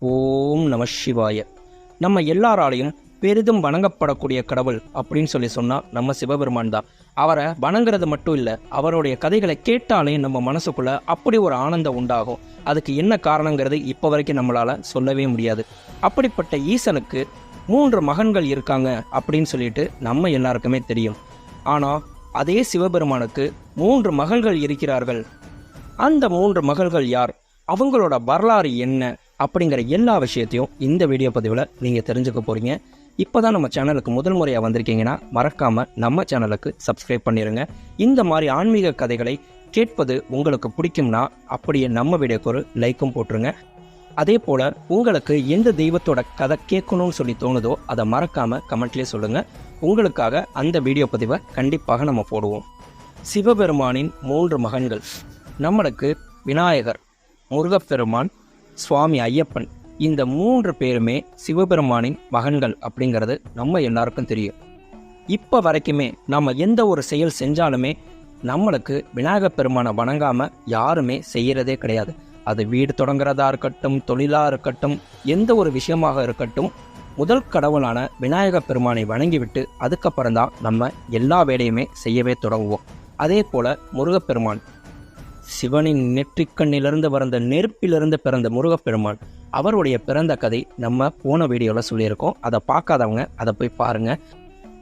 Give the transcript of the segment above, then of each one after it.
ஓம் நம சிவாய. நம்ம எல்லாராலையும் பெரிதும் வணங்கப்படக்கூடிய கடவுள் அப்படின்னு சொல்லி சொன்னால் நம்ம சிவபெருமான் தான். அவரை வணங்குறது மட்டும் இல்லை அவருடைய கதைகளை கேட்டாலே நம்ம மனசுக்குள்ளே அப்படி ஒரு ஆனந்தம் உண்டாகும். அதுக்கு என்ன காரணங்கிறது இப்போ வரைக்கும் நம்மளால் சொல்லவே முடியாது. அப்படிப்பட்ட ஈசனுக்கு மூன்று மகன்கள் இருக்காங்க அப்படின்னு சொல்லிட்டு நம்ம எல்லாருக்குமே தெரியும். ஆனால் அதே சிவபெருமானுக்கு மூன்று மகள்கள் இருக்கிறார்கள். அந்த மூன்று மகள்கள் யார்? அவங்களோட வரலாறு என்ன? அப்படிங்கிற எல்லா விஷயத்தையும் இந்த வீடியோ பதிவில் நீங்கள் தெரிஞ்சுக்க போகிறீங்க இப்போ தான் நம்ம சேனலுக்கு முதல் முறையாக வந்திருக்கீங்கன்னா மறக்காமல் நம்ம சேனலுக்கு சப்ஸ்கிரைப் பண்ணிடுங்க இந்த மாதிரி ஆன்மீக கதைகளை கேட்பது உங்களுக்கு பிடிக்கும்னா அப்படியே நம்ம வீடியோக்கு ஒரு லைக்கும் போட்டுருங்க. அதே போல் உங்களுக்கு எந்த தெய்வத்தோட கதை கேட்கணும்னு சொல்லி தோணுதோ அதை மறக்காமல் கமெண்ட்லேயே சொல்லுங்கள் உங்களுக்காக அந்த வீடியோ பதிவை கண்டிப்பாக நம்ம போடுவோம். சிவபெருமானின் மூன்று மகன்கள். நம்மளுக்கு விநாயகர் முருகப்பெருமான் சுவாமி ஐயப்பன். இந்த மூன்று பேருமே சிவபெருமானின் மகன்கள் அப்படிங்கிறது நம்ம எல்லாருக்கும் தெரியும். இப்போ வரைக்குமே நம்ம எந்த ஒரு செயல் செஞ்சாலுமே நம்மளுக்கு விநாயகப் பெருமானை வணங்காமல் யாருமே செய்கிறதே கிடையாது. அது வீடு தொடங்குறதா இருக்கட்டும் தொழிலாக இருக்கட்டும் எந்த ஒரு விஷயமாக இருக்கட்டும் முதல் கடவுளான விநாயகப் பெருமானை வணங்கிவிட்டு அதுக்கப்புறம் தான் நம்ம எல்லா வேலையுமே செய்யவே தொடங்குவோம். அதே போல் முருகப்பெருமான் சிவனின் நெற்றிக்கண்ணிலிருந்து பிறந்த நெருப்பிலிருந்து பிறந்த முருகப்பெருமான் அவருடைய பிறந்த கதை நம்ம போன வீடியோவில் சொல்லியிருக்கோம். அதை பார்க்காதவங்க அதை போய் பாருங்கள்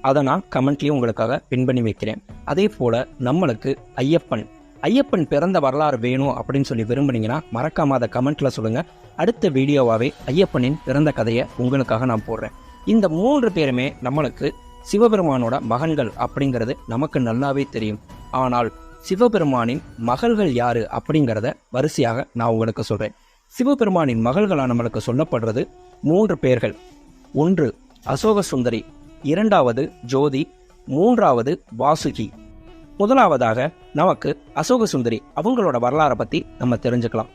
அதை நான் கமெண்ட்லேயும் உங்களுக்காக பின் பண்ணி வைக்கிறேன். அதே போல் நம்மளுக்கு ஐயப்பன். ஐயப்பன் பிறந்த வரலாறு வேணும் அப்படின்னு சொல்லி விரும்புனீங்கன்னா மறக்காம அதை கமெண்ட்டில் சொல்லுங்கள் அடுத்த வீடியோவாகவே ஐயப்பனின் பிறந்த கதையை உங்களுக்காக நான் போடுறேன். இந்த மூன்று பேருமே நம்மளுக்கு சிவபெருமானோட மகன்கள் அப்படிங்கிறது நமக்கு நல்லாவே தெரியும். ஆனால் சிவபெருமானின் மகள்கள் யாரு அப்படிங்கிறத வரிசையாக நான் உங்களுக்கு சொல்கிறேன் சிவபெருமானின் மகள்களாக நம்மளுக்கு சொல்லப்படுறது மூன்று பேர்கள். ஒன்று அசோக சுந்தரி இரண்டாவது ஜோதி மூன்றாவது வாசுகி. முதலாவதாக நமக்கு அசோக சுந்தரி அவங்களோட வரலாறை பற்றி நம்ம தெரிஞ்சுக்கலாம்.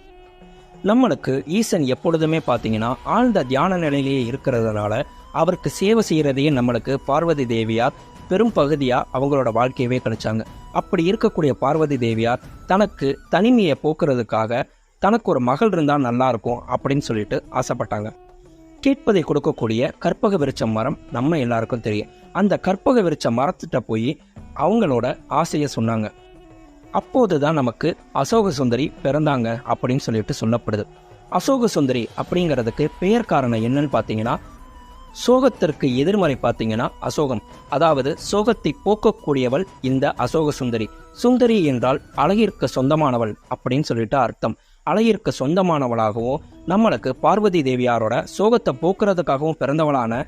நம்மளுக்கு ஈசன் எப்பொழுதுமே பார்த்தீங்கன்னா ஆழ்ந்த தியான நிலையிலேயே இருக்கிறதுனால அவருக்கு சேவை செய்கிறதையே நம்மளுக்கு பார்வதி தேவியார் பெரும் பகுதியாக அவங்களோட வாழ்க்கையவே கழிச்சாங்க அப்படி இருக்கக்கூடிய பார்வதி தேவியார் தனக்கு தனிமையை போக்குறதுக்காக தனக்கு ஒரு மகள் இருந்தால் நல்லா இருக்கும் அப்படின்னு சொல்லிட்டு ஆசைப்பட்டாங்க. கேட்பதை கொடுக்கக்கூடிய கற்பக விருட்ச மரம் நம்ம எல்லாருக்கும் தெரியும். அந்த கற்பக விருட்ச மரத்திட்ட போய் அவங்களோட ஆசையை சொன்னாங்க. அப்போது தான் நமக்கு அசோக சுந்தரி பிறந்தாங்க அப்படின்னு சொல்லிட்டு சொல்லப்படுது. அசோக சுந்தரி அப்படிங்கிறதுக்கு பெயர் காரணம் என்னன்னு பார்த்தீங்கன்னா சோகத்திற்கு எதிர்மறை பார்த்தீங்கன்னா அசோகம். அதாவது சோகத்தை போக்கக்கூடியவள் இந்த அசோக சுந்தரி. சுந்தரி என்றால் அழகிற்கு சொந்தமானவள் அப்படின்னு சொல்லிட்டு அர்த்தம். அழகிற்கு சொந்தமானவளாகவும் நம்மளுக்கு பார்வதி தேவியாரோட சோகத்தை போக்குறதுக்காகவும் பிறந்தவளான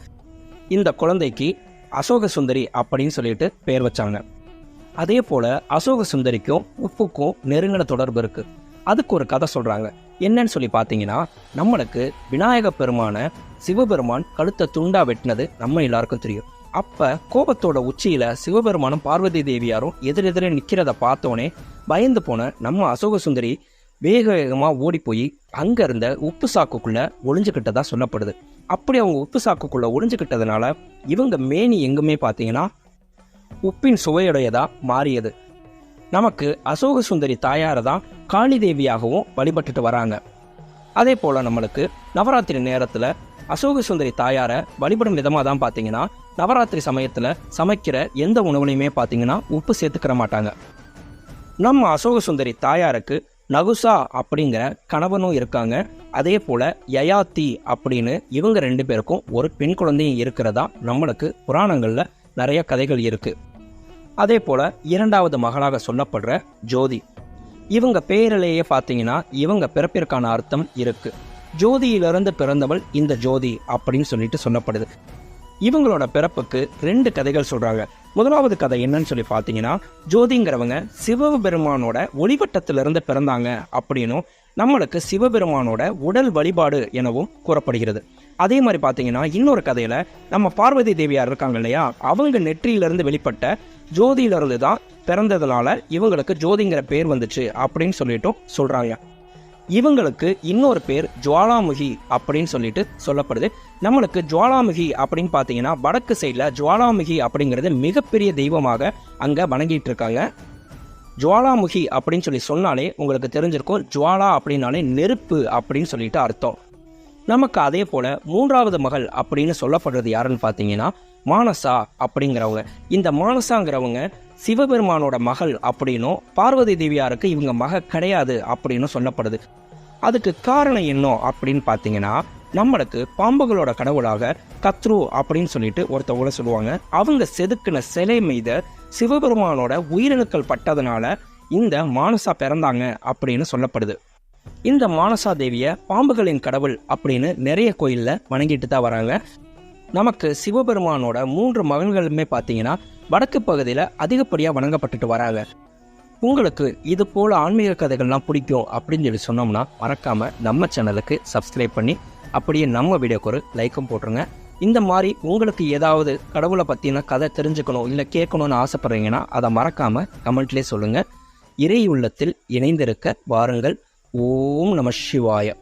இந்த குழந்தைக்கு அசோக சுந்தரி அப்படின்னு சொல்லிட்டு பெயர் வச்சாங்க. அதே போல அசோக சுந்தரிக்கும் உப்புக்கும் நெருங்கின தொடர்பு இருக்கு. அதுக்கு ஒரு கதை சொல்கிறாங்க என்னன்னு சொல்லி பார்த்தீங்கன்னா நம்மளுக்கு விநாயக பெருமான சிவபெருமான் கழுத்தை துண்டா வெட்டினது நம்ம எல்லாருக்கும் தெரியும். அப்ப கோபத்தோட உச்சியில சிவபெருமானும் பார்வதி தேவியாரும் எதிரெதிரே நிக்கிறத பார்த்தோன்னே பயந்து போன நம்ம அசோக சுந்தரி வேக வேகமா ஓடி போய் அங்க இருந்த உப்பு சாக்குக்குள்ள ஒளிஞ்சுக்கிட்டதா சொல்லப்படுது. அப்படி அவங்க உப்பு சாக்குக்குள்ள ஒளிஞ்சுக்கிட்டதுனால இவங்க மேனி எங்குமே பார்த்தீங்கன்னா உப்பின் சுவையுடையதா மாறியது. நமக்கு அசோக சுந்தரி தாயாரை தான் காளி தேவியாகவும் வழிபட்டுட்டு வராங்க. அதே போல் நம்மளுக்கு நவராத்திரி நேரத்தில் அசோக சுந்தரி தாயாரை வழிபடும் விதமாக தான் பார்த்தீங்கன்னா நவராத்திரி சமயத்தில் சமைக்கிற எந்த உணவுலையுமே பார்த்தீங்கன்னா உப்பு சேர்த்துக்கிற மாட்டாங்க. நம்ம அசோக சுந்தரி தாயாருக்கு நகுசா அப்படிங்கிற கணவனும் இருக்காங்க. அதே போல் யயாத்தி அப்படின்னு இவங்க ரெண்டு பேருக்கும் ஒரு பெண் குழந்தையும் இருக்கிறதா நம்மளுக்கு புராணங்களில் நிறைய கதைகள் இருக்குது அதே போல இரண்டாவது மகளாக சொல்லப்படுற ஜோதி. இவங்க பேரிலேயே பார்த்தீங்கன்னா இவங்க பிறப்பிற்கான அர்த்தம் இருக்கு. ஜோதியிலிருந்து பிறந்தவள் இந்த ஜோதி அப்படின்னு சொல்லிட்டு சொல்லப்படுது. இவங்களோட பிறப்புக்கு ரெண்டு கதைகள் சொல்றாங்க. முதலாவது கதை என்னன்னு சொல்லி பார்த்தீங்கன்னா ஜோதிங்கிறவங்க சிவபெருமானோட ஒளிவட்டத்திலிருந்து பிறந்தாங்க அப்படின்னும் நம்மளுக்கு சிவபெருமானோட உடல் வழிபாடு எனவும் கூறப்படுகிறது. அதே மாதிரி பார்த்தீங்கன்னா இன்னொரு கதையில நம்ம பார்வதி தேவியார் இருக்காங்க இல்லையா? அவங்க நெற்றியிலிருந்து வெளிப்பட்ட ஜோதியிலிருந்து தான் பிறந்ததுனால இவங்களுக்கு ஜோதிங்கிற பேர் வந்துச்சு அப்படின்னு சொல்லிட்டும் சொல்கிறாங்க இவங்களுக்கு இன்னொரு பேர் ஜுவாலாமுகி அப்படின்னு சொல்லிட்டு சொல்லப்படுது. நம்மளுக்கு ஜுவாலாமுகி அப்படின்னு பார்த்தீங்கன்னா வடக்கு சைடில் ஜுவாலாமுகி அப்படிங்கிறது மிகப்பெரிய தெய்வமாக அங்கே வணங்கிட்டு இருக்காங்க. ஜுவாலாமுகி அப்படின்னு சொல்லி சொன்னாலே உங்களுக்கு தெரிஞ்சிருக்கும் ஜுவாலா அப்படின்னாலே நெருப்பு அப்படின்னு சொல்லிட்டு அர்த்தம். நமக்கு அதே போல் மூன்றாவது மகள் அப்படின்னு சொல்லப்படுறது யாருன்னு பார்த்தீங்கன்னா மானசா அப்படிங்கிறவங்க. இந்த மானசாங்கிறவங்க சிவபெருமானோட மகள் அப்படின்னும் பார்வதி தேவியாருக்கு இவங்க மக கிடையாது அப்படின்னு சொல்லப்படுது. அதுக்கு காரணம் என்ன அப்படின்னு பார்த்தீங்கன்னா நம்மளுக்கு பாம்புகளோட கடவுளாக கத்ரு அப்படின்னு சொல்லிட்டு ஒருத்தவங்கள சொல்லுவாங்க. அவங்க செதுக்கின சிலை மீத சிவபெருமானோட உயிரணுக்கள் பட்டதுனால இந்த மானசா பிறந்தாங்க அப்படின்னு சொல்லப்படுது. இந்த மானசா தேவியை பாம்புகளின் கடவுள் அப்படின்னு நிறைய கோயிலில் வணங்கிட்டு தான் வராங்க. நமக்கு சிவபெருமானோட மூன்று மகன்களுமே பார்த்தீங்கன்னா வடக்கு பகுதியில் அதிகப்படியாக வணங்கப்பட்டுட்டு வராங்க. உங்களுக்கு இது போல் ஆன்மீக கதைகள்லாம் பிடிக்கும் அப்படின்னு சொல்லி சொன்னோம்னா மறக்காம நம்ம சேனலுக்கு சப்ஸ்கிரைப் பண்ணி அப்படியே நம்ம வீடியோக்கு ஒரு லைக்கும் போட்டுருங்க. இந்த மாதிரி உங்களுக்கு ஏதாவது கடவுளை பற்றின கதை தெரிஞ்சுக்கணும் இல்லை கேட்கணும்னு ஆசைப்பட்றீங்கன்னா அதை மறக்காம கமெண்ட்லேயே சொல்லுங்கள் இறை உள்ளத்தில் இணைந்திருக்க வாருங்கள். ஓம் நம சிவாயம்